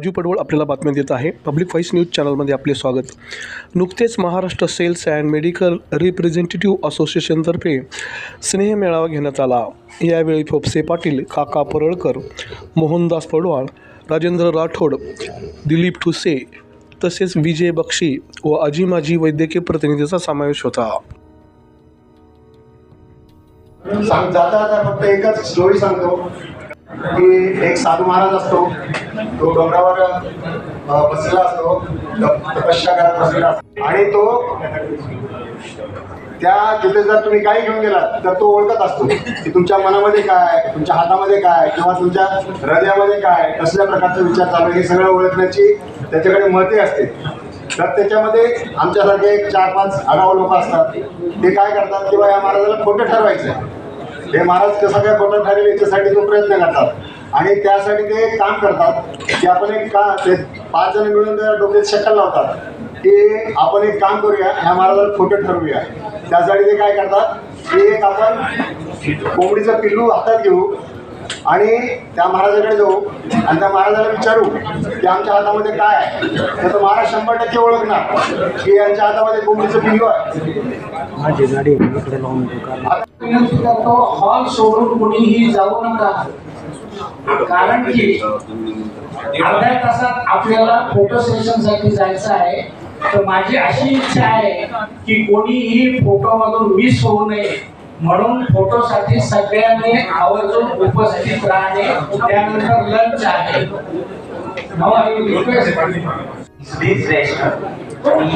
राजू पडवळ आपल्याला बातम्या देत आहे. पब्लिक व्हॉईस न्यूज चॅनलमध्ये आपले स्वागत. नुकतेच Maharashtra sales and medical representative असोसिएशनतर्फे स्नेह मेळावा घेण्यात आला. यावेळी फोपसे पाटील काका परळकर मोहनदास पडवाळ राजेंद्र राठोड दिलीप ठुसे तसेच विजय बक्षी व अजिमाजी वैद्यकीय प्रतिनिधीचा समावेश होता. सांग जाता जाता फक्त एकच स्टोरी सांगतो. की एक साधू महाराज असतो तो डोंगरावर बसलेला असतो तपस्या करत बसलेला असतो. आणि तो त्या तिथे जर तुम्ही काही घेऊन गेलात तर तो ओळखत असतो की तुमच्या मनामध्ये काय तुमच्या हातामध्ये काय किंवा तुमच्या हृदयामध्ये काय कसल्या प्रकारचे विचार चालू हे सगळं ओळखण्याची त्याच्याकडे मते असते. तर त्याच्यामध्ये आमच्यासारखे एक चार पाच आगाव लोक असतात. ते काय करतात किंवा या महाराजाला खोटं ठरवायचं हे महाराज कसं काय खोटं ठरेल याच्यासाठी तो प्रयत्न करतात. आणि त्यासाठी ते एक काम करतात की आपण एक का ते पाच जण मिळून त्या डोक्यात शक्कल लावतात की आपण एक काम करूया ह्या महाराजाला खोटं ठरवूया. त्यासाठी ते काय करतात की एक आपण कोंबडीचं पिल्लू हातात घेऊ आणि त्या महाराजाकडे जाऊ आणि त्या महाराजाला विचारू की आमच्या हातामध्ये काय आहे? तर तो महाराज शंभर टक्के ओळखणार की यांच्या हातामध्ये कोंबडीचं पिल्लू आहे. हॉल सोडून कोणीही जाऊ नका. कारण की अर्ध्या तासात आपल्याला फोटो सेशनसाठी जायचं आहे. तर माझी अशी इच्छा आहे की कोणीही फोटो मधून मिस होऊ नये. म्हणून फोटो साठी सगळ्यांनी आवर्जून उपस्थित राहणे त्यानंतर लंच आहे. हो, मी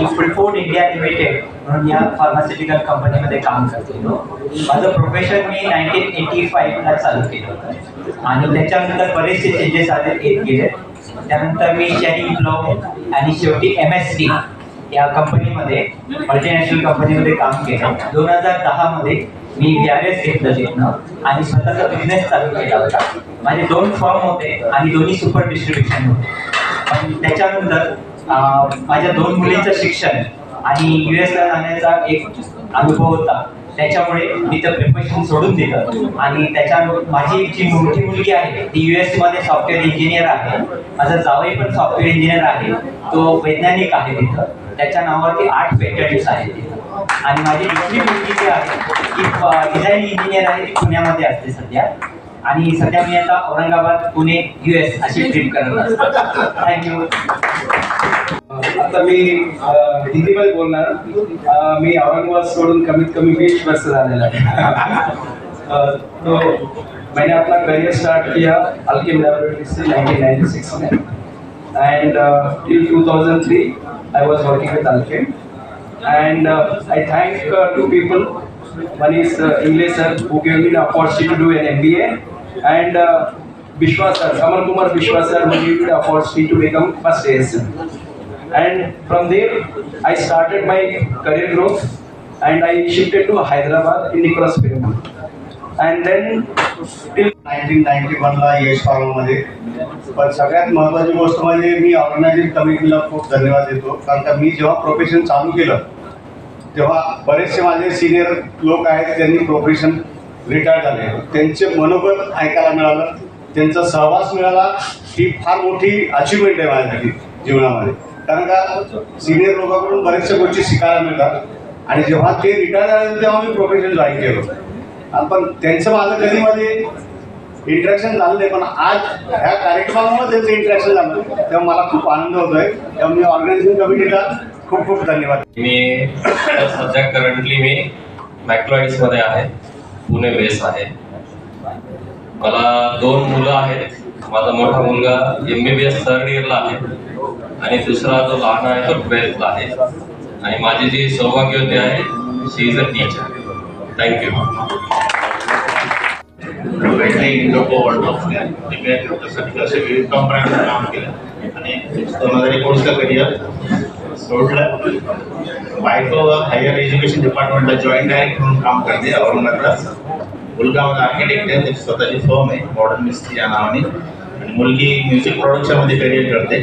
इंडिया लिमिटेड म्हणून या फार्मास्युटिकल कंपनीमध्ये काम करते. माझं प्रोफेशन मी नाईन्टीन एटी फाईव्हला चालू केलं होतं. आणि त्याच्यानंतर बरेचसे चेंजेस आले येत गेले त्यानंतर मी शेअरिंग ब्लॉग आणि शेवटी एम एस डी या कंपनीमध्ये मल्टीनॅशनल कंपनीमध्ये काम केलं. दोन हजार दहामध्ये मी व्ही घेतलं तिथनं आणि स्वतःचा बिझनेस चालू केला होता. माझे दोन फॉर्म होते आणि दोन्ही सुपर डिस्ट्रीब्युशन होते. पण त्याच्यानंतर माझ्या दोन मुलींचं शिक्षण आणि यू एसला जाण्याचा एक अनुभव होता. त्याच्यामुळे मी तर प्रिपरेशन सोडून दिलं. आणि त्याच्या माझी जी मोठी मुलगी आहे ती यू एसमध्ये सॉफ्टवेअर इंजिनियर आहे. माझा जावई पण सॉफ्टवेअर इंजिनियर आहे. तो वैज्ञानिक आहे तिथं. त्याच्या नावावरती आठ पेटंट्स आहेत तिथं. आणि माझी दुसरी मुलगी जी आहे ती डिझाईन इंजिनियर आहे ती पुण्यामध्ये असते सध्या. आणि सध्या मी आता औरंगाबाद पुणे यू एस अशी ट्रीप करत असतो थँक्यू आता मी अ, हिंदीमध्ये बोलणार. मी औरंगाबाद सोडून कमीत कमी वीस वर्ष झालेला आहे. तो मैंने अपना करियर स्टार्ट किया अल्किम लेबोरेटरी से 1996 में. And till 2003 I was working with Alkem and uh, I thank uh, two people. One is uh, English sir who gave me the opportunity to do an MBA, and uh, Vishwa sir, Kamal Kumar Vishwa sir who gave me the opportunity to become first ASM. And from there, I started my career growth, and I shifted to Hyderabad in Nicholas Pyramid. And then till nineteen ninety वनला यशमध्ये पण सगळ्यात महत्त्वाची गोष्ट म्हणजे मी organising कमिटीला खूप धन्यवाद देतो कारण का मी जेव्हा प्रोफेशन चालू केलं तेव्हा बरेचसे माझे सिनियर लोक आहेत त्यांनी प्रोफेशन रिटायर झाले. त्यांचे मनोबल ऐकायला मिळालं. त्यांचा सहवास मिळाला. ही फार मोठी अचिव्हमेंट आहे माझ्यासाठी जीवनामध्ये. कारण का सिनियर लोकांकडून बऱ्याचशा गोष्टी शिकायला मिळतात. आणि जेव्हा ते रिटायर झाले तेव्हा मी प्रोफेशन जॉईन केलं. पण त्यांचं माझं कधी मध्ये इंटरॅक्शन झालं नाही. पण आज ह्या कार्यक्रमामुळे त्यांचं इंटरॅक्शन झालं तेव्हा मला खूप आनंद होतोय. तेव्हा मी ऑर्गनायझिंग कमिटीला खूप खूप धन्यवाद. मी सध्या करंटली मी मॅक्लॉईड्समध्ये आहे. पुणे बेस आहे. मला दोन मुलं आहेत. माझा मोठा मुलगा M B B S third इयरला आहे आणि दुसरा जो लहान आहे तो ट्वेल्थला आहे. आणि माझी जी सौभाग्यवती आहे she is a teacher thank you लोक त्यासाठी असे विविध कंपन्यांमध्ये काम केलं आणि दोन हजार एकोणीसला करिअर सोडलं बायको हायर एज्युकेशन डिपार्टमेंटला जॉईंट डायरेक्ट म्हणून काम करते. औरंगाबादला मुलगा आर्किटेक्ट आहे त्याची स्वतःची फर्म आहे मॉडर्न मिस्त्री या नावाने. आणि मुलगी म्युझिक प्रोडक्शनमध्ये करिअर करते.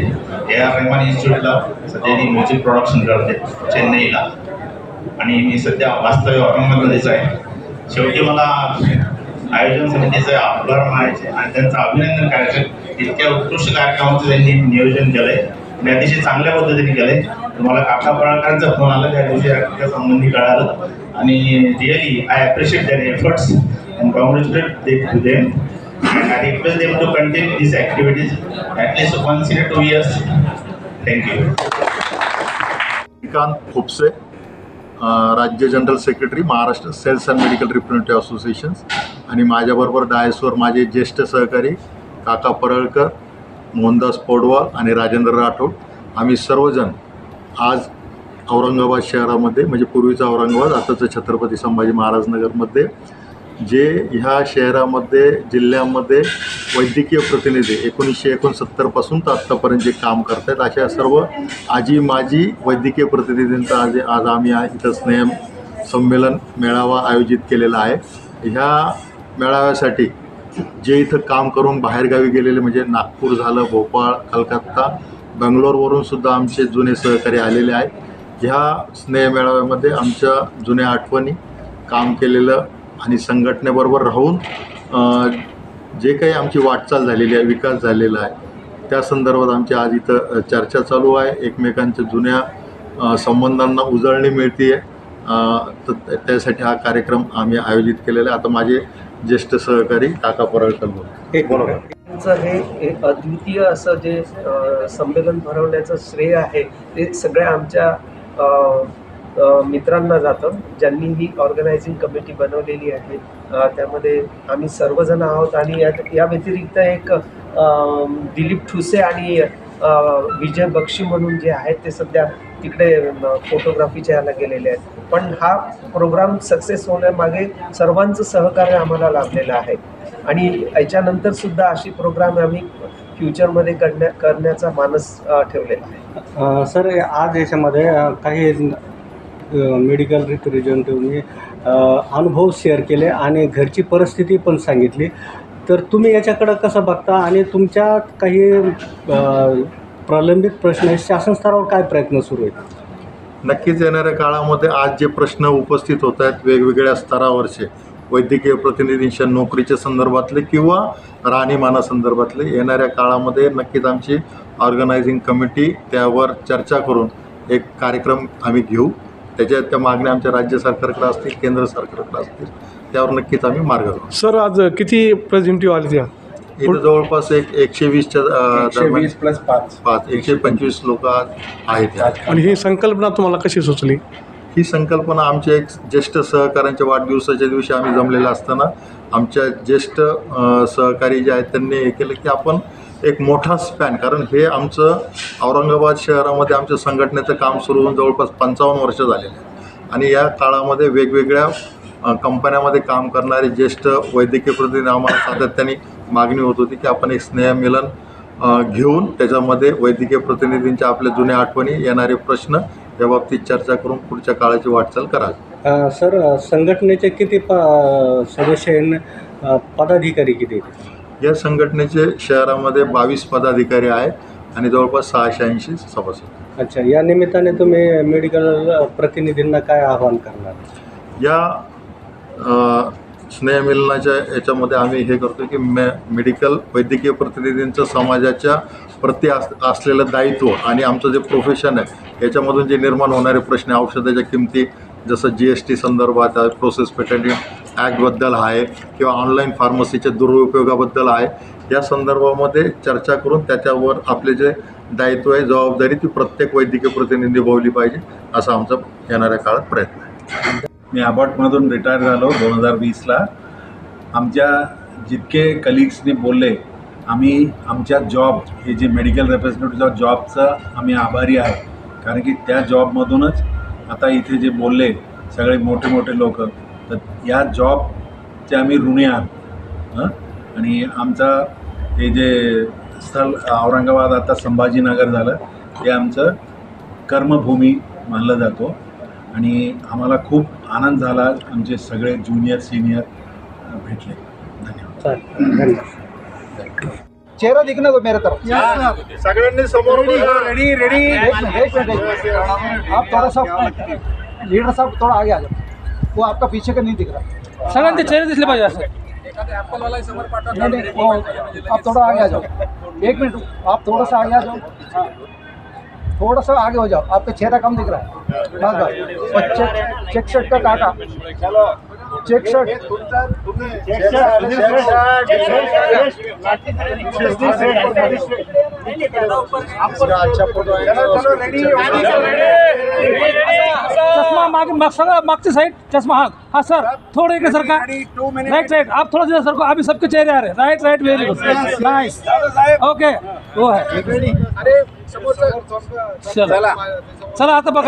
ए आर रेहमान इन्स्टिट्यूटला सध्या ती म्युझिक प्रोडक्शन करते चेन्नईला. आणि मी सध्या वास्तव्य औरंगाबादमध्येच आहे. शेवटी मला आयोजन समितीचे आभार मानायचे आणि त्यांचं अभिनंदन करायचं इतक्या उत्कृष्ट कार्यक्रमाचं त्यांनी नियोजन केलं आहे आणि अतिशय चांगल्या पद्धतीने केलंय. मला काका पराळकरांचा फोन आला त्या दिवशी त्या संबंधी कळालं. आणि really I appreciate than efforts and congratulate to them I request them to continue this activities at least once in a two Shrikant Khopse राज्य general secretary Maharashtra sales and medical representative associations. आणि माझ्याबरोबर डायसवर माझे ज्येष्ठ सहकारी काका परळकर मोहनदास पोडवाल आणि राजेंद्र राठोड. आम्ही सर्वजण आज औरंगाबाद शहरामध्ये म्हणजे पूर्वीचा औरंगाबाद आताचं छत्रपती संभाजी महाराज नगरमध्ये जे ह्या शहरामध्ये जिल्ह्यामध्ये वैद्यकीय प्रतिनिधी एकोणीसशे एकोणसत्तरपासून तर आत्तापर्यंत जे काम करत आहेत अशा सर्व आजी माजी वैद्यकीय प्रतिनिधींचा आज आज आम्ही इथं स्नेह संमेलन मेळावा आयोजित केलेला आहे. ह्या मेळाव्यासाठी जे इथं काम करून बाहेरगावी गेलेले म्हणजे नागपूर झालं भोपाळ कलकत्ता बंगलोरवरून सुद्धा आमचे जुने सहकारी आलेले आहेत. ह्या स्नेह मेळाव्यामध्ये आमच्या जुन्या आठवणी काम केलेलं आणि संघटनेबरोबर राहून जे काही आमची वाटचाल झालेली आहे विकास झालेला आहे त्या संदर्भात आमची आज इथं चर्चा चालू आहे. एकमेकांच्या जुन्या संबंधांना उजळणी मिळते आहे तर त्यासाठी हा कार्यक्रम आम्ही आयोजित केलेला आहे. आता माझे ज्येष्ठ सहकारी काका पराळकर बोलतो बरोबर त्यांचं हे एक अद्वितीय असं जे संमेलन भरवण्याचं श्रेय आहे ते सगळ्या आमच्या मित्रांना जातं. ज्यांनी ही ऑर्गनायझिंग कमिटी बनवलेली आहे त्यामध्ये आम्ही सर्वजण आहोत आणि या या व्यतिरिक्त एक दिलीप ठुसे आणि विजय बक्षी म्हणून जे आहेत ते सध्या तिकडे फोटोग्राफीच्या ह्याला गेलेले आहेत. पण हा प्रोग्राम सक्सेस होण्यामागे सर्वांचं सहकार्य आम्हाला लाभलेलं आहे. आणि याच्यानंतर सुद्धा अशी प्रोग्राम आम्ही फ्युचरमध्ये करण्या करण्याचा मानस ठेवलेला आहे. सर आज याच्यामध्ये काही मेडिकल रिप्रेझेंटेटिव्हनी अनुभव शेअर केले आणि घरची परिस्थिती पण सांगितली. तर तुम्ही याच्याकडं कसं बघता आणि तुमच्या काही प्रलंबित प्रश्न आहेत शासन स्तरावर काय प्रयत्न सुरू आहेत? नक्कीच येणाऱ्या काळामध्ये आज जे प्रश्न उपस्थित होत आहेत वेगवेगळ्या स्तरावरचे वैद्यकीय प्रतिनिधींच्या नोकरीच्या संदर्भातले किंवा राहणीमानासंदर्भातले येणाऱ्या काळामध्ये नक्कीच आमची ऑर्गनायझिंग कमिटी त्यावर चर्चा करून एक कार्यक्रम आम्ही घेऊ. त्याच्या त्या मागण्या आमच्या राज्य सरकारकडे असतील केंद्र सरकारकडे असतील त्यावर नक्कीच आम्ही मार्ग सर आज किती प्रेझेंटिव्ह आले त्या? इथं जवळपास एक एकशे वीसच्या अ, दरम्यान वीस प्लस पाच. पाच एकशे पंचवीस लोक आज आहेत. यात. आणि ही संकल्पना तुम्हाला कशी सुचली? ही संकल्पना आमच्या एक ज्येष्ठ सहकाऱ्यांच्या वाढदिवसाच्या दिवशी आम्ही जमलेलं असताना आमच्या ज्येष्ठ अ, सहकारी जे आहेत त्यांनी हे केलं की आपण एक मोठा स्पॅन कारण हे आमचं औरंगाबाद शहरामध्ये आमच्या संघटनेचं काम सुरू होऊन जवळपास पंचावन्न वर्ष झालेले आहेत आणि या काळामध्ये वेगवेगळ्या अ, कंपन्यामध्ये काम करणारे ज्येष्ठ वैद्यकीय प्रतिनिधी आम्हाला सातत्याने मागणी होत होती की आपण एक स्नेहमिलन घेऊन त्याच्यामध्ये वैद्यकीय प्रतिनिधींच्या आपल्या जुन्या आठवणी येणारे प्रश्न या बाबतीत चर्चा करून पुढच्या काळाची वाटचाल करावी अ, सर संघटनेचे किती प सदस्य पदाधिकारी किती आहेत? या संघटनेचे शहरामध्ये बावीस पदाधिकारी आहेत आणि जवळपास सहाशे ऐंशी सभासद. अच्छा या निमित्ताने तुम्ही मेडिकल प्रतिनिधींना काय आवाहन करणार? या स्नेहमिलनाच्या याच्यामध्ये आम्ही हे करतो की मे मेडिकल वैद्यकीय प्रतिनिधींचं समाजाच्या प्रति अस असलेलं दायित्व आणि आमचं जे प्रोफेशन आहे याच्यामधून जे निर्माण होणारे प्रश्न औषधाच्या किमती जसं जी एस टी संदर्भात आहे प्रोसेस पेटंटिंग ॲक्टबद्दल आहे किंवा ऑनलाईन फार्मसीच्या दुरुपयोगाबद्दल आहे या संदर्भामध्ये चर्चा करून त्याच्यावर आपले जे दायित्व आहे जबाबदारी ती प्रत्येक वैद्यकीय प्रतिनिधी निभावली पाहिजे असा आमचा येणाऱ्या काळात प्रयत्न आहे. मी अबॉटमधून रिटायर झालो दोन हजार वीसला. आमच्या जितके कलिग्सनी बोलले आम्ही आमच्या जॉब हे जे मेडिकल रिप्रेझेंटेटिव्ह जॉबचं आम्ही आभारी आहे. कारण की त्या जॉबमधूनच आता इथे जे बोलले सगळे मोठे मोठे लोक तर या जॉबचे आम्ही ऋणी आहात. आणि आमचा हे जे स्थळ औरंगाबाद आता संभाजीनगर झालं ते आमचं कर्मभूमी मानलं जातो. आणि आम्हाला खूप आनंद झाला आमचे सगळे ज्युनियर सिनियर भेटले. धन्यवाद. चेहरा दिखना तो मेरे तरफ. सगळ्यांनी समोर रेडी रेडी आप थोड़ा सा लीडर साहब थोड़ा आगे आ जाओ. वो आपका पीछे का नहीं दिख रहा. सगळ्यांचे चेहरे दिसले पाहिजे असं. वो आप थोड़ा आगे आ जाओ. एक मिनट आप थोड़ा सा आगे आ जाओ. हाँ। थोड़ा सा आगे हो जाओ. आपका चेहरा कम दिख रहा है. बस चेक चेक शर्ट का चलो. Check shirt. चष्मा मागे माग सगळं मागची साईड चष्मा हा हा सर थोडं इकडे सर का। राइट राइट आप थोड़ा सर को अभी सबके चेहरे आ रहे right right very good nice okay वो है। चला। चला आता बघा